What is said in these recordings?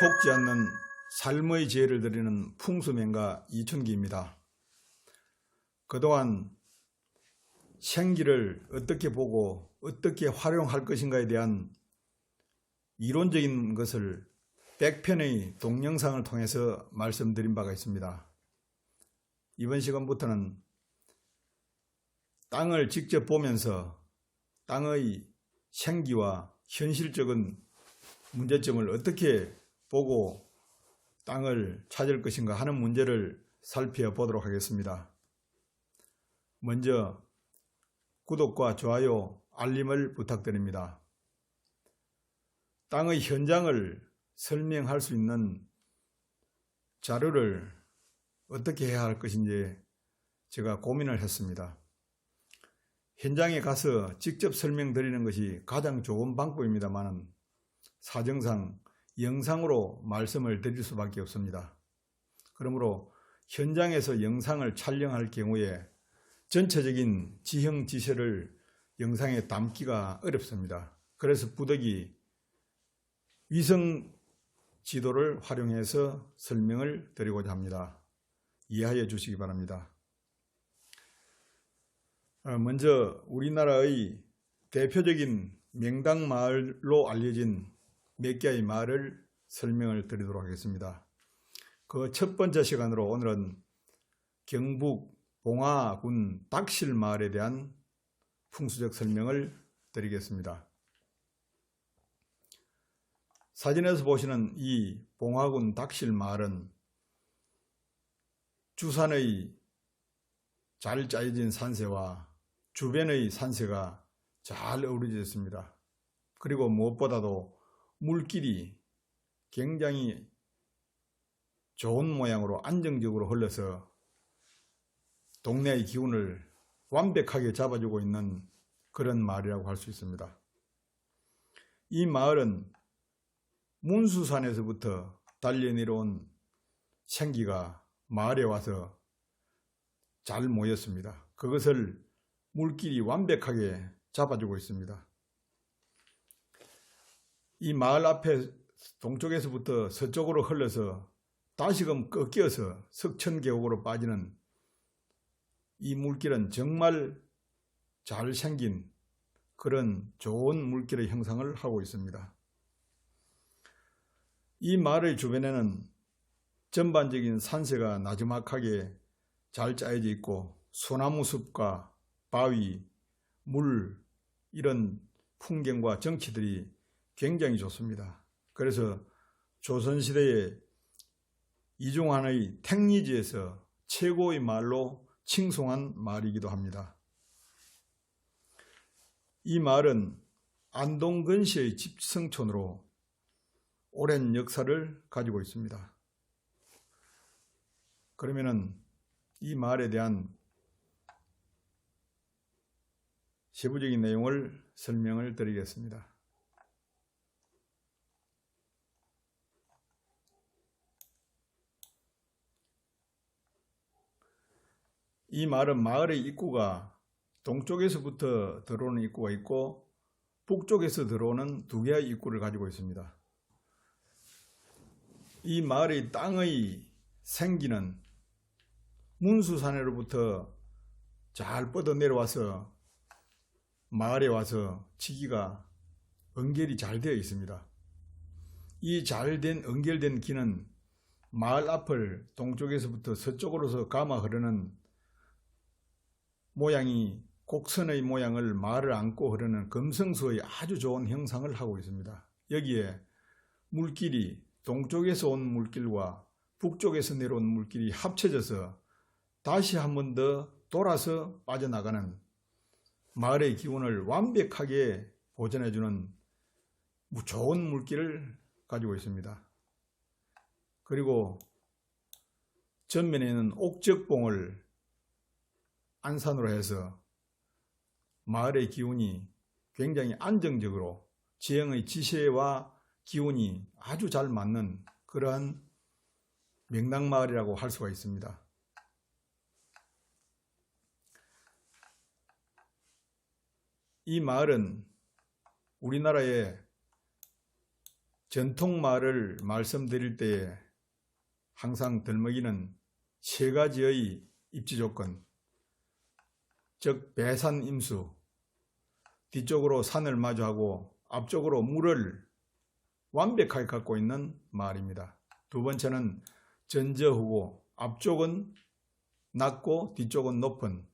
속지 않는 삶의 지혜를 드리는 풍수맹가 이춘기입니다. 그동안 생기를 어떻게 보고 어떻게 활용할 것인가에 대한 이론적인 것을 100편의 동영상을 통해서 말씀드린 바가 있습니다. 이번 시간부터는 땅을 직접 보면서 땅의 생기와 현실적인 문제점을 어떻게 보고 땅을 찾을 것인가 하는 문제를 살펴보도록 하겠습니다. 먼저 구독과 좋아요, 알림을 부탁드립니다. 땅의 현장을 설명할 수 있는 자료를 어떻게 해야 할 것인지 제가 고민을 했습니다. 현장에 가서 직접 설명드리는 것이 가장 좋은 방법입니다만 사정상 영상으로 말씀을 드릴 수밖에 없습니다. 그러므로 현장에서 영상을 촬영할 경우에 전체적인 지형 지세를 영상에 담기가 어렵습니다. 그래서 부득이 위성 지도를 활용해서 설명을 드리고자 합니다. 이해하여 주시기 바랍니다. 어, 먼저 우리나라의 대표적인 명당 마을로 알려진 몇 개의 마을을 설명을 드리도록 하겠습니다. 그 첫 번째 시간으로 오늘은 경북 봉화군 닥실 마을에 대한 풍수적 설명을 드리겠습니다. 사진에서 보시는 이 봉화군 닥실 마을은 주산의 잘 짜여진 산세와 주변의 산세가 잘 어우러져 있습니다. 그리고 무엇보다도 물길이 굉장히 좋은 모양으로 안정적으로 흘러서 동네의 기운을 완벽하게 잡아주고 있는 그런 마을이라고 할 수 있습니다. 이 마을은 문수산에서부터 달려 내려온 생기가 마을에 와서 잘 모였습니다. 그것을 물길이 완벽하게 잡아주고 있습니다. 이 마을 앞에 동쪽에서부터 서쪽으로 흘러서 다시금 꺾여서 석천계곡으로 빠지는 이 물길은 정말 잘 생긴 그런 좋은 물길의 형상을 하고 있습니다. 이 마을의 주변에는 전반적인 산세가 나지막하게 잘 짜여져 있고 소나무 숲과 바위, 물 이런 풍경과 정치들이 굉장히 좋습니다. 그래서 조선시대에 이중환의 택리지에서 최고의 말로 칭송한 말이기도 합니다. 이 말은 안동근 시의 집성촌으로 오랜 역사를 가지고 있습니다. 그러면은 이 말에 대한 세부적인 내용을 설명을 드리겠습니다. 이 말은 마을의 입구가 동쪽에서부터 들어오는 입구가 있고 북쪽에서 들어오는 두 개의 입구를 가지고 있습니다. 이 마을의 땅의 생기는 문수산으로부터 잘 뻗어 내려와서 마을에 와서 치기가 연결이 잘 되어 있습니다. 이 잘된 연결된 기는 마을 앞을 동쪽에서부터 서쪽으로서 감아 흐르는 모양이 곡선의 모양을 말을 안고 흐르는 금성수의 아주 좋은 형상을 하고 있습니다. 여기에 물길이 동쪽에서 온 물길과 북쪽에서 내려온 물길이 합쳐져서 다시 한 번 더 돌아서 빠져나가는 마을의 기운을 완벽하게 보존해주는 좋은 물길을 가지고 있습니다. 그리고 전면에는 옥적봉을 안산으로 해서 마을의 기운이 굉장히 안정적으로 지형의 지세와 기운이 아주 잘 맞는 그러한 명당마을이라고 할 수가 있습니다. 이 마을은 우리나라의 전통 말을 말씀드릴 때에 항상 들먹이는 세 가지의 입지 조건, 즉 배산 임수, 뒤쪽으로 산을 마주하고 앞쪽으로 물을 완벽하게 갖고 있는 마을입니다. 두 번째는 전저후고 앞쪽은 낮고 뒤쪽은 높은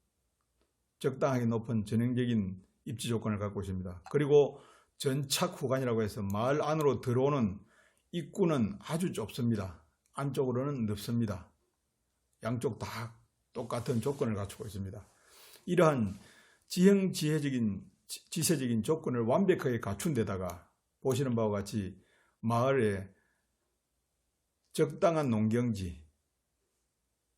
적당하게 높은 전형적인 입지 조건을 갖고 있습니다. 그리고 전착 후간이라고 해서 마을 안으로 들어오는 입구는 아주 좁습니다. 안쪽으로는 넓습니다. 양쪽 다 똑같은 조건을 갖추고 있습니다. 이러한 지형 지혜적인 지- 지세적인 조건을 완벽하게 갖춘 데다가 보시는 바와 같이 마을에 적당한 농경지,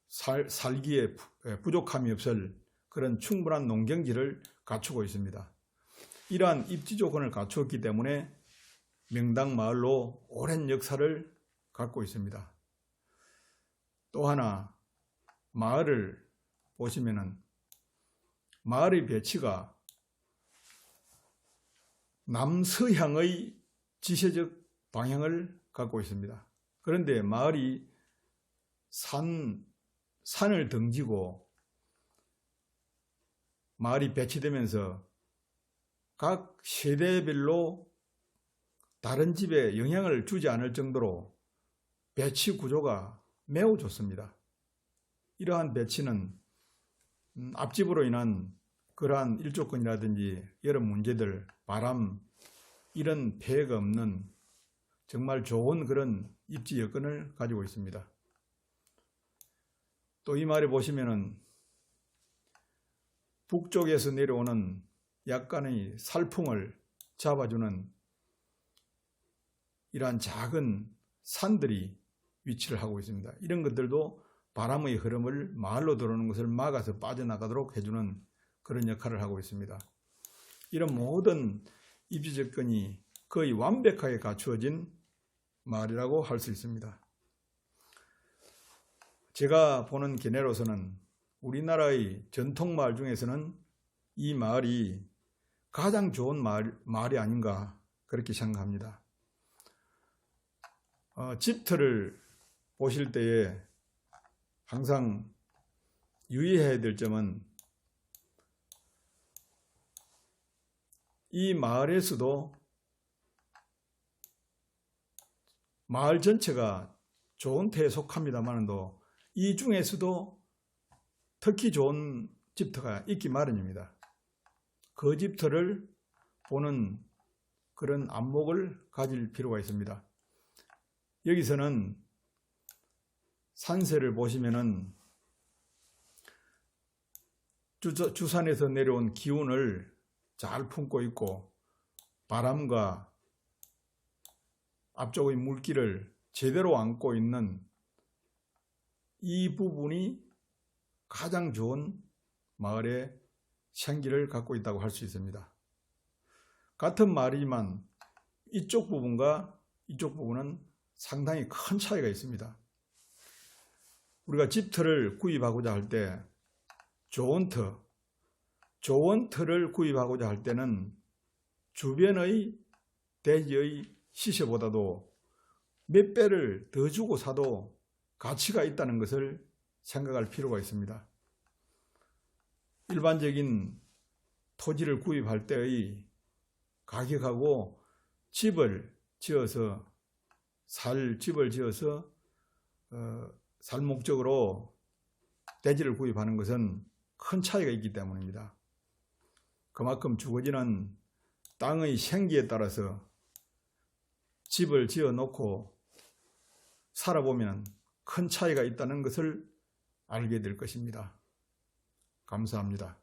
살, 살기에 부- 에, 부족함이 없을 그런 충분한 농경지를 갖추고 있습니다. 이러한 입지 조건을 갖추었기 때문에 명당 마을로 오랜 역사를 갖고 있습니다. 또 하나 마을을 보시면은 마을의 배치가 남서향의 지세적 방향을 갖고 있습니다. 그런데 마을이 산, 산을 등지고 마을이 배치되면서 각 세대별로 다른 집에 영향을 주지 않을 정도로 배치 구조가 매우 좋습니다. 이러한 배치는 음, 앞집으로 인한 그러한 일조건이라든지 여러 문제들, 바람 이런 폐해가 없는 정말 좋은 그런 입지 여건을 가지고 있습니다. 또 이 말에 보시면은 북쪽에서 내려오는 약간의 살풍을 잡아주는 이러한 작은 산들이 위치를 하고 있습니다. 이런 것들도 바람의 흐름을 마을로 들어오는 것을 막아서 빠져나가도록 해주는 그런 역할을 하고 있습니다. 이런 모든 입지 조건이 거의 완벽하게 갖추어진 마을이라고 할 수 있습니다. 제가 보는 견해로서는 우리나라의 전통 마을 중에서는 이 마을이 가장 좋은 마을, 마을이 아닌가 그렇게 생각합니다. 어, 집터를 보실 때에 항상 유의해야 될 점은 이 마을에서도 마을 전체가 좋은 태에 속합니다만도 이 중에서도 특히 좋은 집터가 있기 마련입니다. 그 집터를 보는 그런 안목을 가질 필요가 있습니다. 여기서는 산세를 보시면은 주, 주산에서 내려온 기운을 잘 품고 있고 바람과 앞쪽의 물기를 제대로 안고 있는 이 부분이 가장 좋은 마을의 생기를 갖고 있다고 할 수 있습니다. 같은 말이지만 이쪽 부분과 이쪽 부분은 상당히 큰 차이가 있습니다. 우리가 집터를 구입하고자 할때 좋은 터, 좋은 터를 구입하고자 할 때는 주변의 대지의 시세보다도 몇 배를 더 주고 사도 가치가 있다는 것을 생각할 필요가 있습니다. 일반적인 토지를 구입할 때의 가격하고 집을 지어서 살 집을 지어서 어, 살 목적으로 대지를 구입하는 것은 큰 차이가 있기 때문입니다. 그만큼 주어지는 땅의 생기에 따라서 집을 지어 놓고 살아보면 큰 차이가 있다는 것을 알게 될 것입니다. 감사합니다.